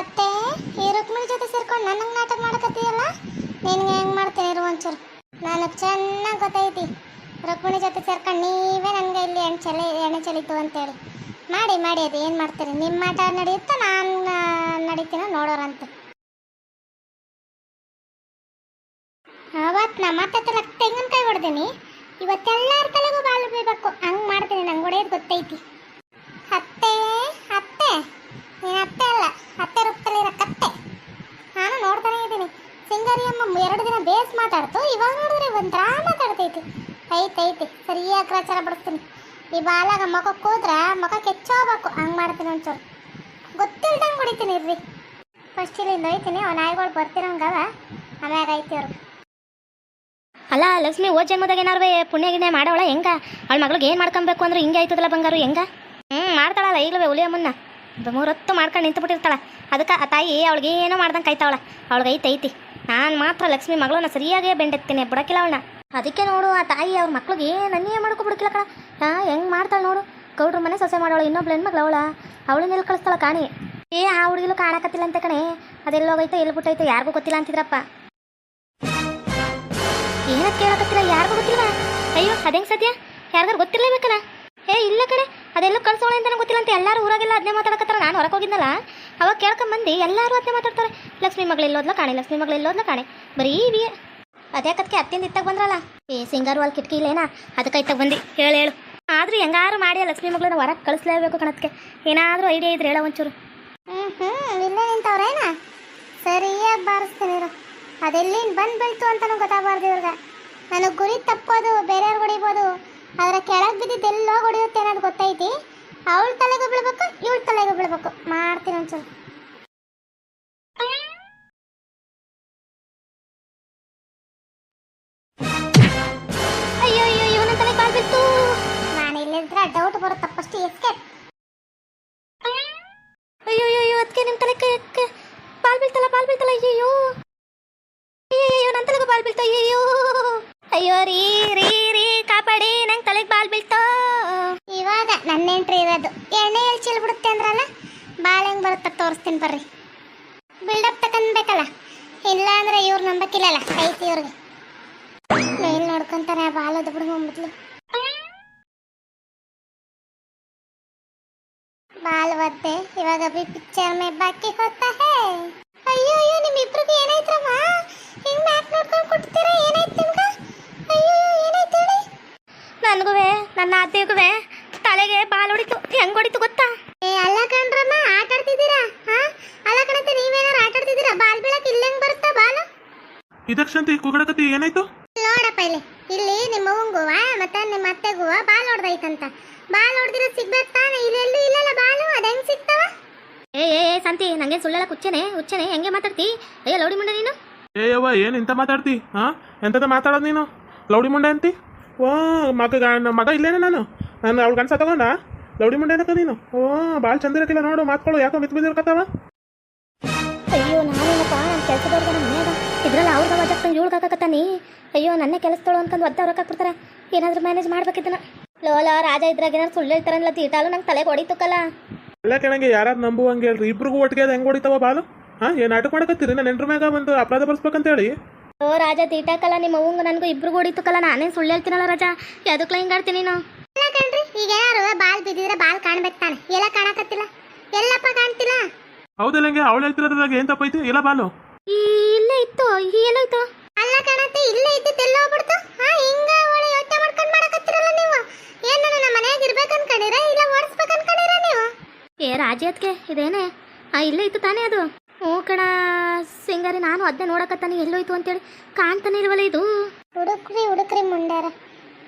ಅತ್ತೆ ಈ ರುಕ್ಮಿಣಿ ಜೊತೆ ಸೇರ್ಕೊಂಡು ನನಗೆ ನಾಟಕ ಮಾಡಕತ್ತೀಯಲ್ಲ? ನಿನ್ಗೆ ಹೆಂಗ್ ಮಾಡ್ತೀನಿ ಇರು ಒಂಚೂರು. ನನಗೆ ಚೆನ್ನಾಗಿ ಗೊತ್ತೈತಿ. ರುಕ್ಮಿಣಿ ಜೊತೆ ಸೇರ್ಕೊಂಡು ನೀವೇ ನನಗೆ ಇಲ್ಲಿ ಎಣ್ಣೆ ಚಲಿ ಎಣ್ಣೆ ಚಲಿತು ಅಂತೇಳಿ. ಮಾಡಿ ಮಾಡಿ ಅದು, ಏನು ಮಾಡ್ತೀರಿ? ನಿಮ್ಮ ಆಟ ನಡೆಯುತ್ತಾ? ನಾನು ನಡೀತೀನೋ ನೋಡೋರಂತೆ. ಅವತ್ತು ನಾ ಮತ್ತೆ ತೆಂಗಿನಕಾಯಿ ಹೊಡ್ದೀನಿ. ಇವತ್ತೆಲ್ಲರ ತಲೆಗೂ ಬಾಲು ಬೀಳ್ಬೇಕು. ಹಂಗೆ ಮಾಡ್ತೀನಿ. ನಂಗೆ ಹೊಡೆಯೋದು ಗೊತ್ತೈತಿ. ಅತ್ತೆ ಅತ್ತೆ, ನೀನು ಅತ್ತೆ ರೂಪದಲ್ಲಿರೋ ಕತ್ತೆ ನಾನು ನೋಡ್ತಾನೆ ಇದ್ದೀನಿ ಸಿಂಗರಿ ಅಮ್ಮ ಎರಡು ದಿನ ಬೇಸ್ ಮಾತಾಡ್ತು. ಇವಾಗ ನೋಡಿದ್ರೆ ಒಂಥರ ಮಾತಾಡ್ತೈತಿ. ಐತೈತಿ ಸರಿ ಸರಿಯಾಗಿ ಗ್ರಾಚಾರ ಬಿಡಿಸ್ತೀನಿ ಈ ಬಾಲಾಗ ಮಗ ಹೋದ್ರೆ ಮುಖ ಕೆಚ್ಚೋಗ್ಬೇಕು. ಹಂಗೆ ಮಾಡ್ತೀನಿ ಒಂಚೂರು. ಗೊತ್ತಿಲ್ದಂಗೆ ಹೊಡಿತೀನಿ ಇರ್ರಿ. ಫಸ್ಟ್ ಇಲ್ಲಿಂದ ಹೋಯ್ತೀನಿ. ಅವ್ನ ನಾಯಿಗಳು ಬರ್ತಿರೋಂಗವ. ಆಮ್ಯಾಗ ಐತಿ ಅವ್ರಿಗೆ ಅಲ್ಲ, ಲಕ್ಷ್ಮಿ ಓ ಜನ್ಮದಾಗ ಏನಾರು ಪುಣ್ಯ ಗಿಣ್ಯ ಮಾಡೋಳ ಹೆಂಗ? ಅವಳ ಮಗಳಿಗೆ ಏನು ಮಾಡ್ಕೊಬೇಕು ಅಂದ್ರೆ ಹಿಂಗೆ ಆಯ್ತದಲ್ಲ ಬಂಗಾರು, ಹೆಂಗ? ಹ್ಞೂ ಮಾಡ್ತಾಳಲ್ಲ ಈಗಲೇ ಉಲಿಯಮ್ಮನ್ನ ಮುನ್ನ ಮೂರೊತ್ತು ಮಾಡ್ಕೊಂಡು ನಿಂತು ಬಿಟ್ಟಿರ್ತಾಳ ಅದಕ್ಕೆ ಆ ತಾಯಿ ಅವಳಿಗೆ ಏನೋ ಮಾಡ್ದಂಗೆ ಕಾಯ್ತಾವಳ. ಅವಳಿಗೆ ಐತೈತಿ. ಐತಿ ನಾನು ಮಾತ್ರ ಲಕ್ಷ್ಮಿ ಮಗಳನ್ನ ಸರಿಯಾಗೇ ಬೆಂಡೆತ್ತೇನೆ ಬಿಡಕ್ಕಿಲ್ಲ ಅವಳನ್ನ. ಅದಕ್ಕೆ ನೋಡು ಆ ತಾಯಿ ಅವ್ರ ಮಕ್ಳಿಗೆ ನನ್ನೇ ಮಾಡ್ಕೊ ಬಿಡಕ್ಕಿಲ್ಲ ಕಣ. ಹಾಂ ಹೆಂಗೆ ಮಾಡ್ತಾಳೆ ನೋಡು. ಗೌಡ್ರ ಮನೆ ಸೊಸೆ ಮಾಡೋಳು, ಇನ್ನೊಬ್ಳು ಹೆಣ್ಮಗ್ಳು ಅವಳ. ಅವಳನ್ನ ಎಲ್ಲಿ ಕಳಿಸ್ತಾಳ ಕಾಣಿ. ಏ, ಆ ಹುಡುಗಿಲು ಕಾಣಕತ್ತಿಲ್ಲ ಅಂತ ಕಣೆ. ಅದೆಲ್ಲೋಗೈತೆ ಎಲ್ಲಿ ಬಿಟ್ಟೈತೆ ಯಾರಿಗೂ ಗೊತ್ತಿಲ್ಲ ಅಂತಿದ್ರಪ್ಪ. ಏನಕ್ಕೆ ಕೇಳಕತ್ತಿಲ್ಲ, ಯಾರಿಗೂ ಗೊತ್ತಿಲ್ವಾ? ಅಯ್ಯೋ ಅದೇಂಗ್ ಸದ್ಯ? ಯಾರಿಗಾರು ಗೊತ್ತಿರ್ಲೇಬೇಕಲ್ಲ? ಏ, ಇಲ್ಲ ಕಡೆ ಅದೆಲ್ಲೂ ಕಳ್ಸೋಳೆ ಅಂತ ಗೊತ್ತಿಲ್ಲ ಅಂತ. ಎಲ್ಲರೂ ಊರಾಗೆಲ್ಲ ಅದನ್ನೇ ಮಾತಾಡಕತ್ತಾರ. ನಾನು ಹೊರಗೆ ಅವಾಗ ಕೇಳ್ಕೊಂಬಂದು ಎಲ್ಲರೂ ಅದನ್ನೇ ಮಾತಾಡ್ತಾರೆ. ಲಕ್ಷ್ಮಿ ಮಗಳು ಎಲ್ಲೋದ್ಲ ಕಾಣೆ, ಲಕ್ಷ್ಮಿ ಮಗಳು ಕಾಣೆ. ಬರೀ ಇವಿಯೇ ಅದ್ಯಾಕತ್ಕೆ ಅತ್ತಿಂದ ಇತ್ತಾಗ ಬಂದ್ರಲ್ಲ. ಏ ಸಿಂಗಾರು ಅಲ್ಲಿ ಕಿಟಕಿ ಇಲ್ಲೇನಾ? ಅದಕ್ಕೆ ಇತ್ತಾಗ ಬಂದು. ಹೇಳು ಹೇಳು. ಆದರೂ ಹೆಂಗಾರು ಮಾಡಿ ಲಕ್ಷ್ಮಿ ಮಗಳನ್ನ ಹೊರಗೆ ಕಳಿಸ್ಲೇಬೇಕು ಕಣತ್ಕೆ. ಏನಾದರೂ ಐಡಿಯಾ ಇದ್ರೆ ಹೇಳೋ ಒಂಚೂರು. ಹ್ಞೂ ಹ್ಞೂ ಇಲ್ಲೇ ನಿಂತವ್ರೇನಾ? ಸರಿಯಾಗಿ ಬಾರಿಸ್ತೀನಿ ಅದೆಲ್ಲಿಂದ ಬಂದು ಬೀಳ್ತು ಅಂತಲೂ ಗೊತ್ತಾಗಬಾರ್ದು ಇವ್ರಿಗೆ. ನನಗೆ ಗುರಿ ತಪ್ಪೋದು, ಬೇರೆಯವ್ರಿಗೆ ಹೊಡಿಬೋದು. ಅದರ ಕೆಳಗೆ ಬಿದ್ದಿದ್ದು ಎಲ್ಲೋ ಹೊಡೆಯುತ್ತೆ ಅನ್ನೋದು ಗೊತ್ತೈತಿ. ಅವಳ ತಲೆಗೆ ಬೀಳ್ಬೇಕು ಇವಳ ತಲೆಗೆ ಬೀಳ್ಬೇಕು. ಮಾಡ್ತೀನಿ ಒಂಚೂರು. ಎಂಟ್ರಿ ಇರೋದು. ಎಣ್ಣೆ ಎಲ್ಲಿ ಚೆಲ್ ಬಿಡುತ್ತೆ ಅಂದ್ರಲ್ಲ? ಬಾಳ ಹೆಂಗ್ ಬರುತ್ತೆ ತೋರಿಸ್ತೀನಿ ಬರ್ರಿ. ಬಿಲ್ಡಪ್ ತಕೊಂಡ್ಬೇಕಲ್ಲ ಇಲ್ಲ ಅಂದ್ರೆ ಇವ್ರು ನಂಬಕ್ಕಿಲ್ಲಲ್ಲ ಐತಿ ಇವ್ರಿಗೆ. ಮೇಲ್ ನೋಡ್ಕೊಂತಾರೆ ಬಾಳ ಬಿಡು ಮೊದ್ಲು ಬಾಲ್ ಒದ್ದೆ, ಇವಾಗ ಬಿ ಪಿಕ್ಚರ್ ಮೇ ಬಾಕಿ ಹೋತಾ ಹೇ. ಅಯ್ಯೋ ಅಯ್ಯೋ ನಿಮ್ ಇಬ್ರಿಗೆ ಏನಾಯ್ತ್ರಮ್ಮ ಹಿಂಗ್ ಮ್ಯಾಪ್ ನೋಡ್ಕೊಂಡು ಕೊಡ್ತೀರಾ? ಏನಾಯ್ತು ನಿಮ್ಗ? ಅಯ್ಯೋ ಏನಾಯ್ತು ಹೇಳಿ? ನನಗೂ ನನ್ನ ಅತ್ತೆಗೂ ತಲೆಗೆ ಬಾಲ್ ಹೊಡಿತು. ಹೆಂಗ್ ಹೊಡಿತು ಗೊತ್ತಾ? ಏ ಅಲ್ಲ ಕಣ್ರಮ್ಮ ಆಟ ಆಡ್ತಿದ್ದೀರಾ? ಹಾ? ಅಲ್ಲ ಕಣತೆ ನೀವೇನಾರ ಆಟ ಆಡ್ತಿದ್ದೀರಾ? ಬಾಲ್ ಬೀಳಕ್ ಹೆಂಗ್ ಬರುತ್ತಾ ಬಾಲು? ಇದಕ್ಷಂತಿ ಕುಗಡಕತಿ ಏನಾಯ್ತು? ನೋಡಪ್ಪ ಇಲ್ಲಿ. ಇಲ್ಲಿ ನಿಮ್ಮ ಅವ್ವಂಗುವ ಮತ್ತೆ ನಿಮ್ಮ ಅತ್ತೆಗುವ ಬಾಲ್ ಹೊಡ್ದೈತಂತ ಬಾಲ್ ಹೊಡ್ದಿರೋ ಸಿಗ್ಬೇಕು ತಾನೆ? ಇಲ್ಲೆಲ್ಲೂ ಇಲ್ಲಲ್ಲ ಬಾಲು? ಅದ ಹೆಂಗ್ ಸಿಗ್ತಾವ? ಏ ಏ ಏ, ಸಂತಿ ನಂಗೆ ಸುಳ್ಳಲ್ಲ ಕುಚ್ಚನೆ ಹುಚ್ಚನೆ. ಹೆಂಗೆ ಮಾತಾಡ್ತಿ? ಅಯ್ಯೋ ಲೌಡಿ ಮುಂಡೆ ನೀನು? ಏ ಯವ್ವ ಏನು ಇಂಥ ಮಾತಾಡ್ತಿ ಹಾಂ? ಎಂಥದ ಮಾತಾಡೋದು ನೀನು? ಲೌಡಿ ಮುಂಡೆ ಅಂತಿ? ಓ ಮಗ ಮಗ ಇಲ್ಲೇನೆ ನಾನು? ನಾನು ಅವ್ಳು ಗಂಡಸ ತಗೊಂಡ? ಲೌಡಿ ಮುಂಡೆ ಏನಕ್ಕ ನೀನು? ಓ ಭಾಳ ಚಂದ ಇರಕ್ಕಿಲ್ಲ ನೋಡು ಮಾತ್ಕೊಳ್ಳು ಯಾಕೋ ಮಿತ್ ಬಿದ್ದಿರ್ಕತ್ತಾವ ಅಯ್ಯೋ ನಾನೇನಪ್ಪ ನನ್ನ ಕೆಲಸದವ್ರಿಗೆ ನಮ್ಮ ಮನೆಯಾಗ. ಇದ್ರಲ್ಲ ಅವ್ರಿಗೆ ಇವಳು ಅಯ್ಯೋ ನನ್ನೇ ಕೆಲಸದಳು ಅನ್ಕೊಂಡು ಒದ್ದ ಅವ್ರಿಗೆ ಹಾಕ್ಬಿಡ್ತಾರೆ ಏನಾದರೂ ಮ್ಯಾನೇಜ್ ಮಾಡ್ಬೇಕಿದ್ದನ ಲೋಲ ರಾಜ ಇದ್ರಾಗ ಏನಾದ್ರು ಸುಳ್ಳು ಹೇಳ್ತಾರಲ್ಲ ತೀಟಾಲು ನಂಗೆ ತಲೆಗೆ ಹೊಡಿತುಕಲ್ಲ ಅಲ್ಲ ಕೆಳಗೆ ಯಾರು ನಂಬುವಂಗೆ ಹೇಳ್ರಿ ಇಬ್ರಿಗೂ ಒಟ್ಟಿಗೆ ಅದು ಹೆಂಗೆ ಹೊಡಿತಾವ ಬಾಲು? ಹಾಂ ಏನು ನಾಟಕ ಮಾಡಕತ್ತೀರಿ? ನಾನು ಎಂಟ್ರ ಮ್ಯಾಗ ಒಂದು ಅಪರಾಧ ಬರ್ಸ್ಬೇಕಂತೇಳಿ ಓ ರಾಜ ತೀಟಾಕಲ್ಲ ನಿಮ್ಮ ಅವಂಗ ನನಗೂ ಇಬ್ರಿಗೂ ಹೊಡಿತಕ್ಕಲ್ಲ. ನಾನೇನು ಸುಳ್ಳು ಹೇಳ್ತೀನಲ್ಲ ರಾಜ? ಯಾವುದಕ್ಕಲ್ಲ ಹಿಂಗೆ ಆಡ್ತೀನಿ ನೀನು? ಕಣ್ರಿ ಈಗ ಯಾರು ಬಾಲ್ ಬಿದ್ದಿದ್ರೆ ಬಾಲ್ ಕಾಣ್ಬೇಕು ತಾನೆ ಎಲ್ಲ ಕಾಣಕತ್ತಿಲ್ಲ. ಎಲ್ಲಪ್ಪ ಕಾಣ್ತಿಲ್ಲ? ಹೌದಲ್ಲ ಹಂಗೆ? ಅವಳು ಹೇಳ್ತಿರೋದ್ರಾಗ ಏನು ತಪ್ಪೈತಿ? ಇಲ್ಲ ಬಾಲು? ಇಲ್ಲೇ ಇತ್ತು ಎಲ್ಲೋಯ್ತು ಅಲ್ಲ ಕಣತ್ತೆ ಇಲ್ಲೇ ಇದ್ದಿದ್ದು ಎಲ್ಲ ಬಿಡ್ತು ಹಾ ಹಿಂಗ ಒಳ್ಳೆ ಯೋಚನೆ ಮಾಡ್ಕೊಂಡು ಮಾಡಕತ್ತಿರಲ್ಲ ನೀವು. ಏನು ನಮ್ಮ ಮನೆಯಾಗ ಇರ್ಬೇಕು ಅನ್ಕೊಂಡಿರ ಇಲ್ಲ ಓಡಿಸ್ಬೇಕು ಅನ್ಕೊಂಡಿರ ನೀವು? ಏ ರಾಜಿ ಅದಕ್ಕೆ ಇದೇನೆ? ಆ ಇಲ್ಲೇ ಇತ್ತು ತಾನೇ ಅದು. ಹ್ಞೂ ಕಣ ಸಿಂಗಾರಿ ನಾನು ಅದನ್ನೇ ನೋಡಕತ್ತಾನೆ ಎಲ್ಲೋಯ್ತು ಅಂತೇಳಿ ಕಾಣ್ತಾನೆ ಇಲ್ವಲ್ಲ ಇದು? ಹುಡುಕ್ರಿ ಹುಡುಕ್ರಿ ಮುಂಡಾರ.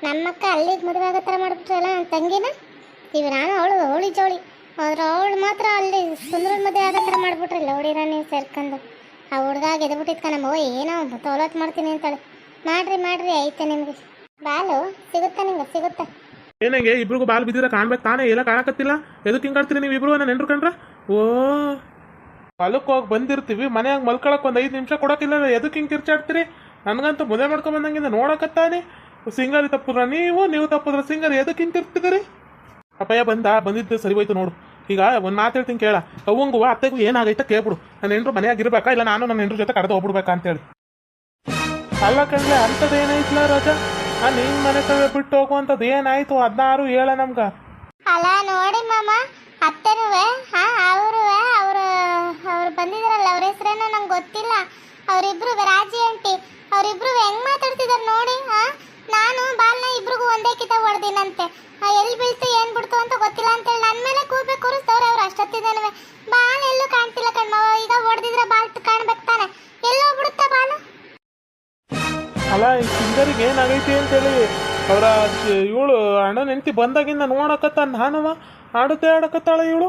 ನಮ್ಮಕ್ಕ ಅಲ್ಲಿಗೆ ಮದುವೆ ಆಗೋ ಥರ ಮಾಡ್ಬಿಟ್ರಲ್ಲ ನನ್ನ ತಂಗಿನ? ಇವ್ ನಾನು ಅವಳು, ಅವಳಿ ಜೋಳಿ. ಆದ್ರೆ ಅವಳು ಮಾತ್ರ ಅಲ್ಲಿ ಸುಂದರ ಮದುವೆ ಆಗೋ ಥರ ಮಾಡ್ಬಿಟ್ರಿ ಲೌಡಿ ರಾಣಿ ಸೇರ್ಕೊಂಡು. ಆ ಹುಡುಗ ಗೆದ್ಬಿಟ್ಟಿದ್ಕ ನಮ್ಮ ಏನೋ ತೋಲತ್ ಮಾಡ್ತೀನಿ ಅಂತೇಳಿ. ಮಾಡ್ರಿ ಮಾಡ್ರಿ ಐತೆ ನಿಮ್ಗೆ? ಬಾಲು, ಸಿಗುತ್ತಾ ನಿಮ್ಗೆ ಸಿಗುತ್ತಾ? ಏನಂಗೆ ಇಬ್ರಿಗೂ ಬಾಲ್ ಬಿದ್ದಿರ ಕಾಣ್ಬೇಕು ತಾನೇ, ಎಲ್ಲ ಕಾಣಕತ್ತಿಲ್ಲ. ಎದಕ್ಕೆ ಹಿಂಗಾಡ್ತೀರಿ ನೀವು ಇಬ್ರು ನಾನು ನೆನ್ರು ಓ. ಹೊಲಕ್ಕೆ ಹೋಗಿ ಬಂದಿರ್ತೀವಿ, ಮನೆಯಾಗ ಮಲ್ಕೊಳಕ್ಕೆ ಒಂದು ಐದು ನಿಮಿಷ ಕೊಡೋಕ್ಕಿಲ್ಲ ಎದಕ್ಕೆ ಹಿಂಗೆ ಕಿರ್ಚಾಡ್ತೀರಿ ನನಗಂತೂ ಮದುವೆ ಮಾಡ್ಕೊಂಬಂದಂಗಿಂದ ನೋಡಕತ್ತಾನೆ. ಸಿಂಗರಿ ತಪ್ಪಿದ್ರ ನೀವು? ನೀವು ತಪ್ಪುದ್ರ ಸಿಂಗಾರಿ? ಎದಕ್ಕೆ ಹಿಂಗೆ ಅಪಾಯ ಬಂದ, ಬಂದಿದ್ದು ಸರಿ ಹೋಯ್ತು ನೋಡು. ಈಗ ಒಂದು ಮಾತು ಹೇಳ್ತೀನಿ ಕೇಳ. ಅವಂಗು ಅತ್ತೆಗೂ ಏನಾಗೈತೆ ಕೇಳ್ಬಿಡು. ನನ್ನ ಹೆಂಡ್ರು ಮನೆಯಾಗಿರ್ಬೇಕಾ? ಇಲ್ಲ ನಾನು ನನ್ನ ಹೆಂಡ್ರ ಜೊತೆ ಕರೆದು ಹೋಗ್ಬಿಡ್ಬೇಕಾ ಅಂತೇಳಿ. ಅಲ್ಲ ಕಣ್ರೆ ಏನೈತ್ಲ ರಾಜ? ಆ, ನಿನ್ ಮನೆ ಕಡೆ ಬಿಟ್ಟು ಹೋಗುವಂಥದ್ದು ಏನಾಯ್ತು? ಹದಿನಾರು ಹೇಳ ನಮ್ಗ. ಅಲ್ಲ, ನೋಡಿ ಮಾಮ, ಅತ್ತೆನುವೆ ಹಾ ಅವರುವೆ, ಅವರು, ಅವ್ರು ಬಂದಿದಾರಲ್ಲ, ಅವ್ರ ಹೆಸರೇನೋ ನಂಗೆ ಗೊತ್ತಿಲ್ಲ. ಅವರಿಬ್ರು ರಾಜಿ ಅಂಟಿ ಅವರಿಬ್ರು ಹೆಂಗ್ ಮಾತಾಡ್ತಿದಾರೆ ನೋಡಿ ಹಾ ನಾನು, ಬಾಲ್ನ ಇಬ್ರಿಗೂ ಒಂದೇ ಕಿತ ಹೊಡೆದಿನಂತೆ. ಎಲ್ಲಿ ಬೀಳ್ತು, ಏನ್ ಬಿಡ್ತು ಅಂತ ಗೊತ್ತಿಲ್ಲ ಅಂತೇಳಿ ನನ್ನ ಮೇಲೆ ಕೂಪೆ ಕೂರಿಸ್ತವ್ರೆ ಅವ್ರು ಅಷ್ಟೊತ್ತಿದ್ದಾನವೆ. ಬಾಲ್ ಎಲ್ಲೂ ಕಾಣ್ತಿಲ್ಲ ಕಣ್ಮವ ಈಗ ಹೊಡೆದಿದ್ರೆ ಬಾಲ್ ಕಾಣ್ಬೇಕು ತಾನೆ ಎಲ್ಲೋ ಬಿಡುತ್ತಾ ಬಾಲು? ಅಲ್ಲ, ಈ ಸಿಂಗರಿಗೆ ಏನಾಗೈತಿ ಅಂತೇಳಿ. ಅವರ, ಇವಳು ಅಣ್ಣನ ಹೆಂಡತಿ ಬಂದಾಗಿಂದ ನೋಡಕತ್ತ ನಾನವ? ಆಡುತ್ತೆ, ಆಡಕತ್ತಾಳ ಇವಳು?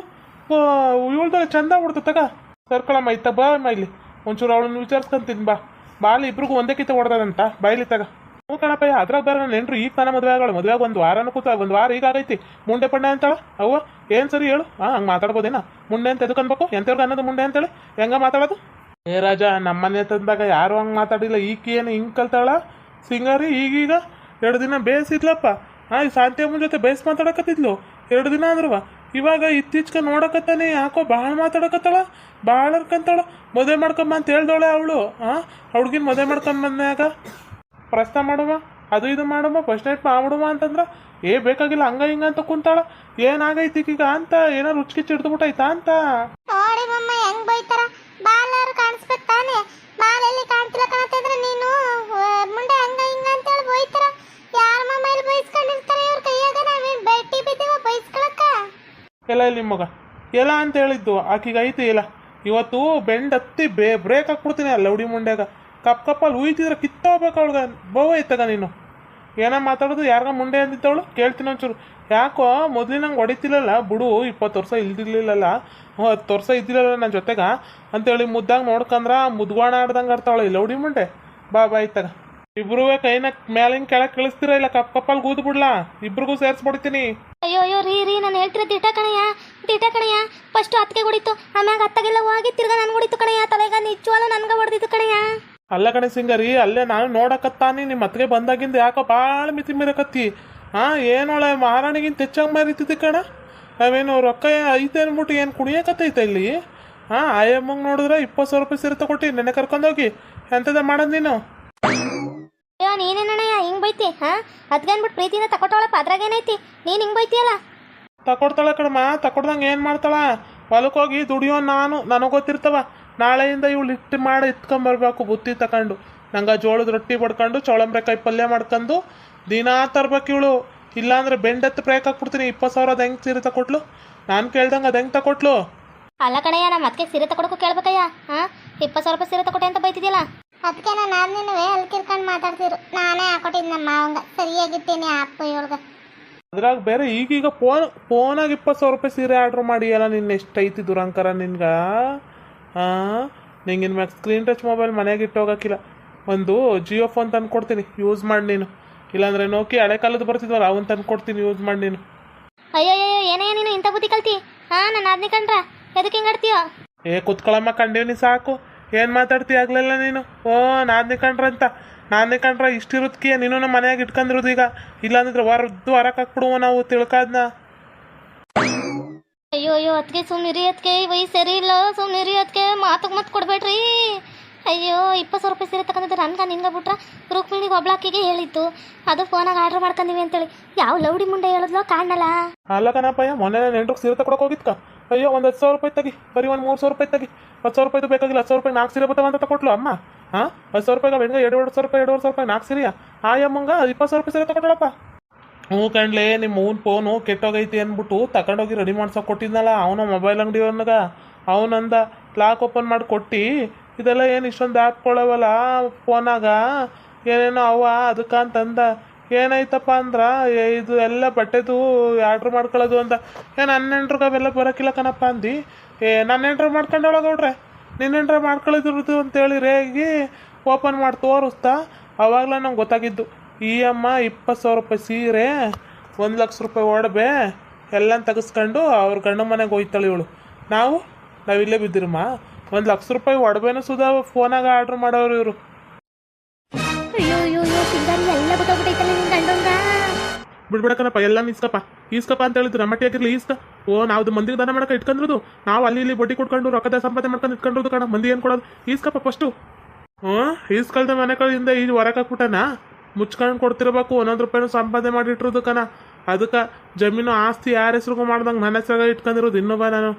ಇವಳ್ದಾಗ ಚಂದ ಬಿಡ್ತು ತಗ. ಸರ್ಕಳಮ್ಮ ಇತ್ತ ಬಾ ಅಮ್ಮ ಇಲ್ಲಿ. ಒಂಚೂರು ಅವಳನ್ನ ವಿಚಾರಿಸ್ಕೊಂತೀನಿ ಬಾ ಬಾಲ್ ಇಬ್ರಿಗೂ ಒಂದೇ ಕಿತ್ತ ಹೊಡೆದಂತ ಬಾಯ್ಲಿ ತಗ. ಹ್ಞೂ ಕಣಪ್ಪಯ್ಯ ಅದ್ರಾಗ ಬರ ನನ್ನ ಹೆಂಡ್ರು ಈಗ ತಾನ ಮದುವೆ ಆಗೋಳು ಮದುವೆಯಾಗ ಒಂದು ವಾರನ ಕೂತ ಒಂದು ವಾರ ಈಗ ಆಗೈತಿ. ಮುಂಡೆ ಪಣ್ಣೆ ಅಂತಾಳ? ಅವ್ವ, ಏನು ಸರಿ ಹೇಳು? ಹಾಂ ಹಂಗೆ ಮಾತಾಡ್ಬೋದೇನ? ಮುಂಡೆ ಅಂತ ಎದಕ್ಕೆ ಅನ್ಬೇಕು? ಎಂತವ್ರಿಗೆ ಅನ್ನೋದು ಮುಂಡೆ ಅಂತೇಳಿ? ಹೆಂಗ ಮಾತಾಡೋದು? ಏ ರಾಜ, ನಮ್ಮನೆ ತಂದಾಗ ಯಾರು ಹಂಗೆ ಮಾತಾಡಿಲ್ಲ. ಈಕಿ ಏನು ಹಿಂಗೆ ಕಲ್ತಾಳ? ಸಿಂಗಾರಿ, ಈಗೀಗ ಎರಡು ದಿನ ಬೇಯಿಸಿದ್ಲಪ್ಪ. ಹಾಂ ಈ ಶಾಂತಿಯಮ್ಮನ ಜೊತೆ ಬೇಯಿಸಿ ಮಾತಾಡಕತ್ತಿದ್ಲು. ಎರಡು ದಿನ ಅಂದ್ರವ ಇವಾಗ ಇತ್ತೀಚೆಗೆ ನೋಡಕತ್ತಾನೆ. ಯಾಕೋ ಭಾಳ ಮಾತಾಡಕತ್ತಾಳ? ಭಾಳ ಅನ್ಕಂತಾಳ. ಮದುವೆ ಮಾಡ್ಕೊಂಬ ಅಂತ ಹೇಳ್ದವಳೆ ಅವಳು. ಹಾಂ ಹುಡ್ಗಿನ ಮದುವೆ ಮಾಡ್ಕೊಂಬಂದ್ಯಾಗ ಪ್ರಶ್ನೆ ಮಾಡುವ ಅದು ಇದು ಮಾಡುವ ಫಸ್ಟ್ ನೈಟ್ ಮಾಡ್ಬಿಡುವ ಅಂತಂದ್ರೆ ಏ ಬೇಕಾಗಿಲ್ಲ ಹಂಗ ಹಿಂಗ ಅಂತ ಕುಂತಾಳ. ಏನಾಗೈತಿ ಈಗ ಅಂತ ಏನೋ ರುಚಿಗೆ ಚಿಡ್ದುಬಿಟ್ಟೈತಾ ಅಂತ. ನೋಡಿ ಮಮ್ಮ ಹೆಂಗ್ ಬೈತಾರ? ಬಾಲರ್ ಕಾಣಿಸ್ಬೇಕು ತಾನೆ. ಬಾಲ್ ಎಲ್ಲಿ ಕಾಣ್ತಿಲ್ಲ ಕಾಣತ್ತಿದ್ರೆ ನೀನು ಮುಂಡೆ ಹಂಗ ಹಿಂಗ ಅಂತೇಳಿ ಬೈತಾರ. ಯಾರ ಮಮ್ಮ ಇಲ್ಲಿ ಬೈಸ್ಕೊಂಡಿರ್ತಾರೆ ಇವ್ರ ಕೈಯಾಗ? ನಾವೇನ್ ಬೆಟ್ಟಿ ಬಿದ್ದೀವ ಬೈಸ್ಕೊಳಕ್ಕ? ಎಲ್ಲ ಇಲ್ಲಿ ಮಗ. ಎಲ್ಲ ಅಂತ ಹೇಳಿದ್ದು ಆಕಿಗೆ ಐತಿ ಇಲ್ಲ. ಇವತ್ತು ಬೆಂಡ್ ಹತ್ತಿ ಬೇ ಬ್ರೇಕ್ ಹಾಕ್ಬಿಡ್ತೀನಿ ಅಲ್ಲ ಉಡಿ ಮುಂಡ್ಯಾಗ. ಕಪ್ ಕಪ್ಪಲ್ಲಿ ಉಯ್ತಿದ್ರೆ ಕಿತ್ತೋಗ್ಬೇಕು ಅವಳಿಗೆ. ಬೋವ ಇತ್ತಗ ನೀನು. ಏನೋ ಮಾತಾಡೋದು? ಯಾರಿಗ ಮುಂಡೆ ಅಂದಿದ್ದವಳು? ಕೇಳ್ತೀನಿ ಒಂಚೂರು. ಯಾಕೋ ಮೊದಲಿನಂಗೆ ಹೊಡಿತಿಲ್ಲಲ್ಲ ಬಿಡು, ಇಪ್ಪತ್ತು ವರ್ಷ ಇಲ್ದಿರ್ಲಿಲ್ಲಲ್ಲ? ಹತ್ತು ವರ್ಷ ಇದ್ದಿಲ್ಲಲ್ಲ ನನ್ನ ಜೊತೆಗ? ಅಂತೇಳಿ ಮುದ್ದಾಗ ನೋಡ್ಕಂದ್ರ ಮುದ್ಗೋಣ ಆಡ್ದಂಗೆ ಆಡ್ತಾವಳೆ ಇಲ್ಲ ಹುಡಿ ಮುಂಡೆ. ಬಾ ಬಾ ಐತಗ ಇಬ್ರು ಕೈನ ಮ್ಯಾಲಿನ ಕೆಳಗೆ ಕಳಿಸ್ತೀರ ಇಲ್ಲ ಕಪ್ ಕಪ್ಪಲ್ಲಿ ಗೂದು ಬಿಡ್ಲಾ? ಇಬ್ರಿಗೂ ಸೇರಿಸ್ಬಿಡ್ತೀನಿ. ಅಯ್ಯೋ ಅಯ್ಯೋ, ರೀ ರೀ, ನಾನು ಹೇಳ್ತಿರೋ ದಿಟ ಕಣಯ್ಯ. ದಿಟ ಕಣಯ್ಯ. ಫಸ್ಟ್ ಅತ್ತಿಗೆ ಹೊಡಿತು, ಆಮ್ಯಾಗ ಅತ್ತಗೆಲ್ಲ ಹೋಗಿ ತಿರ್ಗಾ ನನ್ಗೆ ಹೊಡಿತು ಕಣಯ್ಯ. ತಲೆಗ ನಿಜವಾಗ್ಲೂ ನನ್ಗೆ ಹೊಡೆದಿತ್ತು ಕಣಯ್ಯ. ಅಲ್ಲ ಕಣೆ ಸಿಂಗರಿ ಅಲ್ಲೇ ನಾನು ನೋಡಕತ್ತಾನಿ ನಿಮ್ಮ ಹತ್ಗೆ ಬಂದಾಗಿಂದ ಯಾಕೋ ಭಾಳ ಮಿತಿ ಮೀರಕತ್ತಿ ಹಾಂ ಏನೋಳೆ ಮಹಾರಾಣಿಗಿಂತ ಹೆಚ್ಚಾಗಿ ಮಾರಿತಿದ್ದೆ ಕಣ? ನಾವೇನು ರೊಕ್ಕ ಐತೆ ಅನ್ಬಿಟ್ಟು ಏನು ಕುಣಿಯಕತ್ತೈತೆ ಇಲ್ಲಿ? ಹಾಂ ಆಯಮ್ಮಂಗೆ ನೋಡಿದ್ರೆ ಇಪ್ಪತ್ತು ಸಾವಿರ ರೂಪಾಯಿ ಸೀರೆ ತಗೊಟ್ಟಿ ನೆನೆ ಕರ್ಕೊಂಡೋಗಿ ಎಂಥದ ಮಾಡದ್ ನೀನು? ಅಯ್ಯೋ ನೀನೇನಣ್ಣಯ್ಯ ಹಿಂಗೆ ಬೈತಿ ಹಾಂ? ಅದ್ಗನ್ಬಿಟ್ಟು ಪ್ರೀತಿಯಿಂದ ತಕೊಟ್ಟವಳಪ್ಪ ಅದ್ರಾಗೇನೈತಿ ನೀನು ಹಿಂಗೆ ಬೈತಿಯಲ್ಲ? ತಕೊಡ್ತಾಳ ಕಣಮ್ಮ ತಕೊಡ್ದಂಗೆ ಏನು ಮಾಡ್ತಾಳ? ಹೊಲಕ್ಕೋಗಿ ದುಡಿಯೋ ನಾನು ನನಗೆ ಗೊತ್ತಿರ್ತವ. ನಾಳೆಯಿಂದ ಇವಳು ಹಿಟ್ಟು ಮಾಡಿ ಇತ್ಕೊಂಬರ್ಬೇಕು ಬುತ್ತಿ ತಗೊಂಡು ನಂಗೆ ಜೋಳದ ರೊಟ್ಟಿ ಬಡ್ಕೊಂಡು ಚೌಳಂಬ್ರೆಕಾಯಿ ಪಲ್ಯ ಮಾಡ್ಕೊಂಡು ದಿನಾ ತರ್ಬೇಕು ಇವಳು. ಇಲ್ಲಾಂದ್ರೆ ಬೆಂಡತ್ತು ಬ್ರೇಕ್ ಹಾಕ್ಬಿಡ್ತೀನಿ ಇಪ್ಪತ್ತು ಸಾವಿರ ಅದು ಹೆಂಗೆ ಸೀರೆ ತಕೊಟ್ಲು? ನಾನು ಕೇಳ್ದಂಗೆ ಅದು ಹೆಂಗೆ ತಕೊಟ್ಲು? ಅಲ್ಲ ಕಣಯ್ಯ ನಮ್ಮ ಅದಕ್ಕೆ ಸೀರೆ ತಕೊಡಕ್ಕೂ ಕೇಳ್ಬೇಕಯ್ಯ. ಹಾಂ? ಇಪ್ಪತ್ತು ಸಾವಿರ ರೂಪಾಯಿ ಸೀರೆ ತಕೊಟ್ಟೆ ಅಂತ ಬೈತಿದ್ಯಲ್ಲ? ಅದಕ್ಕೆ ನಾನು ನಿನ್ನೇ ಅಲ್ಲಿ ಕಿರ್ಕೊಂಡು ಮಾತಾಡ್ತಿರು ನಾನೇ ಹಾಕೊಟ್ಟಿದ್ದು ನಮ್ಮ ಮಾವಂಗ. ಸರಿಯಾಗಿಟ್ಟೇನೆ ಅಪ್ಪ ಇವಳಗ. ಅದ್ರಾಗ ಬೇರೆ ಈಗೀಗ ಫೋನ್ ಫೋನಾಗ ಇಪ್ಪತ್ತು ಸಾವಿರ ರೂಪಾಯಿ ಸೀರೆ ಆರ್ಡ್ರ್ ಮಾಡಿಯಲ್ಲ ನಿನ್ನ ಎಷ್ಟು ಐತಿ ದುರಂಕರ ನಿನ್ಗೆ? ಹಾಂ? ನಿಂಗೆ ಇನ್ಮ್ಯಾಗ ಸ್ಕ್ರೀನ್ ಟಚ್ ಮೊಬೈಲ್ ಮನೆಗೆ ಇಟ್ಟೋಗಕ್ಕಿಲ್ಲ ಒಂದು ಜಿಯೋ ಫೋನ್ ತಂದು ಕೊಡ್ತೀನಿ ಯೂಸ್ ಮಾಡಿ ನೀನು. ಇಲ್ಲಾಂದ್ರೆ ನೋಕಿ ಹಳೆ ಕಾಲದ ಬರ್ತಿದ್ವಲ್ಲ ಅವನ್ ತಂದು ಕೊಡ್ತೀನಿ ಯೂಸ್ ಮಾಡಿ ನೀನು. ಅಯ್ಯೋ ಏನೇ ನೀನು ಇಂಥ ಬುದ್ಧಿ ಕಲ್ತಿ? ಹಾ ನಾನು ಅದನ್ನೇ ಕಂಡ್ರ. ಎದಕ್ಕೆ ಹಿಂಗೆ ಆಡ್ತೀಯೋ? ಏ ಕುತ್ಕೊಳಮ್ಮ ಕಂಡೀವ್ನಿ ಸಾಕು. ಏನು ಮಾತಾಡ್ತಿ ಆಗ್ಲಿಲ್ಲ ನೀನು? ಓ ನಾದ್ನೇ ಕಂಡ್ರ ಅಂತ ನಾನೇ ಕಂಡ್ರ ಇಷ್ಟಿರುತ್ಕಿ ನೀನು ನಮ್ಮ ಮನೆಯಾಗ ಇಟ್ಕೊಂಡಿರೋದು ಈಗ? ಇಲ್ಲಾಂದ್ರೆ ಹೊರದ್ದು ಹೊರಕ್ಕೆ ಹಾಕ್ಬಿಡುವ ನಾವು ತಿಳ್ಕಾದ್ನ? ಅಯ್ಯೋ ಅಯ್ಯೋ ಅದಕ್ಕೆ ಸುಮ್ಮನಿರಿ ಅದಕ್ಕೆ ವಯಸ್ಸು ಸರಿ ಇಲ್ಲ ಸುಮ್ಮನಿರಿ ಅದಕ್ಕೆ ಮಾತಕ್ಕೆ ಮತ್ತೆ ಕೊಡಬೇಡ್ರಿ. ಅಯ್ಯೋ, ಇಪ್ಪತ್ತು ಸಾವಿರ ರೂಪಾಯಿ ಸೀರೆ ತಗೊಂಡಿದ್ದೆ ನನ್ಗೆ ನಿಂಗೆ ಬಿಟ್ರೆ ರುಕ್ಮಿಣಿಗೆ ಒಬ್ಳಾಕಿಗೆ ಹೇಳಿತ್ತು ಅದು ಫೋನಾಗ ಆರ್ಡ್ರ್ ಮಾಡ್ಕೊಂಡಿವಿ ಅಂತೇಳಿ. ಯಾವ ಲೌಡಿ ಮುಂಡೆ ಹೇಳಿದ್ಲೋ ಕಾಣಲ್ಲ. ಅಲ್ಲ ಕಣಪ್ಪಯ್ಯ ಮೊನ್ನೆ ನೆಂಟ್ರಿಗೆ ಸೀರೆ ತಗೊಳಕ್ ಹೋಗಿದ್ಕ? ಅಯ್ಯೋ, ಒಂದು ಹತ್ತು ಸಾವಿರ ರೂಪಾಯಿ ತಗಿ. ಬರೀ ಒಂದು ಮೂರು ಸಾವಿರ ರೂಪಾಯಿ ತಗಿ. ಹತ್ತು ಸಾವಿರ ರೂಪಾಯಿ ಬೇಕಾಗಿಲ್ಲ, ಹತ್ತು ಸಾವಿರ ರೂಪಾಯಿ ನಾಲ್ಕು ಸೀರೆ ಬರ್ತಾವ ಅಂತ ತಗೊಟ್ಲು ಅಮ್ಮ. ಹಾಂ ಹತ್ತು ಸಾವಿರ ರೂಪಾಯಿ ಹೆಂಗೆ ಎರಡು ಎರಡು ಸಾವಿರ ರೂಪಾಯಿ ಎರಡು ಸಾವಿರ ರೂಪಾಯಿ ನಾಲ್ಕು ಸೀರೆಯಾ? ಆ ಅಮ್ಮಂಗ ಇಪ್ಪತ್ತು ಸಾವಿರ ರೂಪಾಯಿ ಸೀರೆ ತಗೊಟ್ಟಳಪ್ಪ ಹ್ಞೂ ಕಣ್ಲೆ, ನಿಮ್ಮ ಅವ್ನ ಫೋನು ಕೆಟ್ಟೋಗೈತಿ ಅಂದ್ಬಿಟ್ಟು ತಗೊಂಡೋಗಿ ರೆಡಿ ಮಾಡ್ಸೋಕೆ ಕೊಟ್ಟಿದ್ನಲ್ಲ, ಅವನ ಮೊಬೈಲ್ ಅಂಗಡಿ ಅಂಗಡಿಯವನಾಗ ಅವನಂದ ಲಾಕ್ ಓಪನ್ ಮಾಡಿ ಕೊಟ್ಟು, ಇದೆಲ್ಲ ಏನು ಇಷ್ಟೊಂದು ಆ್ಯಪ್ಗಳವಲ್ಲ ಫೋನಾಗ ಏನೇನೋ ಅವ ಅದಕ್ಕೆ ಅಂತಂದ. ಏನಾಯ್ತಪ್ಪ ಅಂದ್ರೆ ಇದು ಎಲ್ಲ ಬಟ್ಟೆದು ಆರ್ಡ್ರ್ ಮಾಡ್ಕೊಳ್ಳೋದು ಅಂತ ಏ ನನ್ನ ಹೆಂಡ್ರಿಗೆ ಅವೆಲ್ಲ ಬರೋಕ್ಕಿಲ್ಲ ಕಣಪ್ಪ ಅಂದು. ಏ ನನ್ನ ಹೆಂಡ್ರು ಮಾಡ್ಕೊಂಡೊಳ ಗೌಡ್ರೆ ನಿನ್ನ ಹೆಂಡ್ರ ಮಾಡ್ಕೊಳ್ಳೋದಿರೋದು ಅಂತೇಳಿ ರೇಗಿ ಓಪನ್ ಮಾಡಿ ತೋರಿಸ್ತಾ ಅವಾಗಲೇ ನಂಗೆ ಗೊತ್ತಾಗಿದ್ದು. ಈ ಅಮ್ಮ ಇಪ್ಪತ್ತು ಸಾವಿರ ರೂಪಾಯಿ ಸೀರೆ ಒಂದು ಲಕ್ಷ ರೂಪಾಯಿ ಒಡವೆ ಎಲ್ಲ ತೆಗೆಸ್ಕೊಂಡು ಅವ್ರ ಗಂಡ ಮನೆಗೆ ಹೋಯ್ತಾಳೆ ಇವಳು. ನಾವು ನಾವಿಲ್ಲೇ ಬಿದ್ದಿರಮ್ಮ. ಒಂದು ಲಕ್ಷ ರೂಪಾಯಿ ಒಡವೆನೂ ಸುಧಾ ಫೋನಾಗ ಆರ್ಡ್ರ್ ಮಾಡೋರು ಇವರು. ಬಿಡ್ಬೇಡಕ್ಕನಪ್ಪ ಎಲ್ಲ ಇಸ್ಕಪ್ಪ ಈಸ್ಕಪ್ಪ. ಅಂತ ಹೇಳಿದ್ರು ನಮ್ಮಟ್ಟಿ ಆಗಿರ್ಲಿ ಈಸ್ಕ. ಓ ನಾವು ಮಂದಿಗೆ ದಾನ ಮಾಡಕ್ಕೆ ಇಟ್ಕೊಂಡಿರೋದು. ನಾವು ಅಲ್ಲಿ ಇಲ್ಲಿ ಬಡ್ಡಿ ಕೊಟ್ಕೊಂಡು ರೊಕ್ಕದ ಸಂಪಾದನೆ ಮಾಡ್ಕೊಂಡು ಇಟ್ಕೊಂಡಿರೋದು ಕಣ ಮಂದಿ ಏನು ಕೊಡೋದು? ಈಸ್ಕಪ್ಪ ಫಸ್ಟು ಹ್ಞೂ ಈಸ್ಕಲ್ದ ಮನೆ ಕಡೆಯಿಂದ ಈ ಹೊರಗೆ ಹಾಕ್ಬಿಟ್ಟನ? ಮುಚ್ಕೊಂಡು ಕೊಡ್ತಿರ್ಬೇಕು, ಒಂದೊಂದು ರೂಪಾಯಿನೂ ಸಂಪಾದನೆ ಮಾಡಿಟ್ಟಿರೋದು ಕಣ. ಅದಕ್ಕೆ ಜಮೀನು ಆಸ್ತಿ ಯಾರ ಹೆಸ್ರಿಗೂ ಮಾಡ್ದಂಗೆ ನನ್ನ ಹೆಸ್ರಾಗ ಇಟ್ಕೊಂಡಿರೋದು ಇನ್ನೊಬ್ಬ ನಾನು.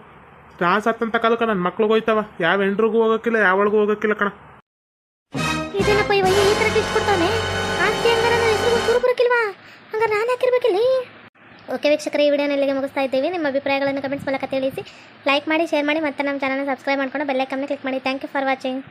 ನಾ ಸತ್ತಂತ ಕಾಲಕ್ಕ ನನ್ನ ಮಕ್ಳಿಗೆ ಹೋಯ್ತವ. ಯಾವ ಹೆಂಡ್ರಿಗೂ ಹೋಗೋಕ್ಕಿಲ್ಲ ಯಾವಳಿಗೂ ಹೋಗೋಕ್ಕಿಲ್ಲ ಕಣ. ಇದೇನಪ್ಪ ಆಸ್ತಿ ಹೆಸರು ಓಕೆ ವೀಕ್ಷಕರ, ಈ ವಿಡಿಯೋನ ಇಲ್ಲಿಗೆ ಮುಗಿಸ್ತಾ ಇದ್ದೀವಿ. ನಿಮ್ಮ ಅಭಿಪ್ರಾಯಗಳನ್ನು ಕಮೆಂಟ್ಸ್ ಮೂಲಕ ತಿಳಿಸಿ. ಲೈಕ್ ಮಾಡಿ ಶೇರ್ ಮಾಡಿ, ಮತ್ತೆ ನಮ್ಮ ಚಾನಲ್ನ ಸಬ್ಸ್ಕ್ರೈಬ್ ಮಾಡ್ಕೊಂಡು ಬೆಲ್ಲೈಕನ್ನ ಕ್ಲಿಕ್ ಮಾಡಿ. Thank you for watching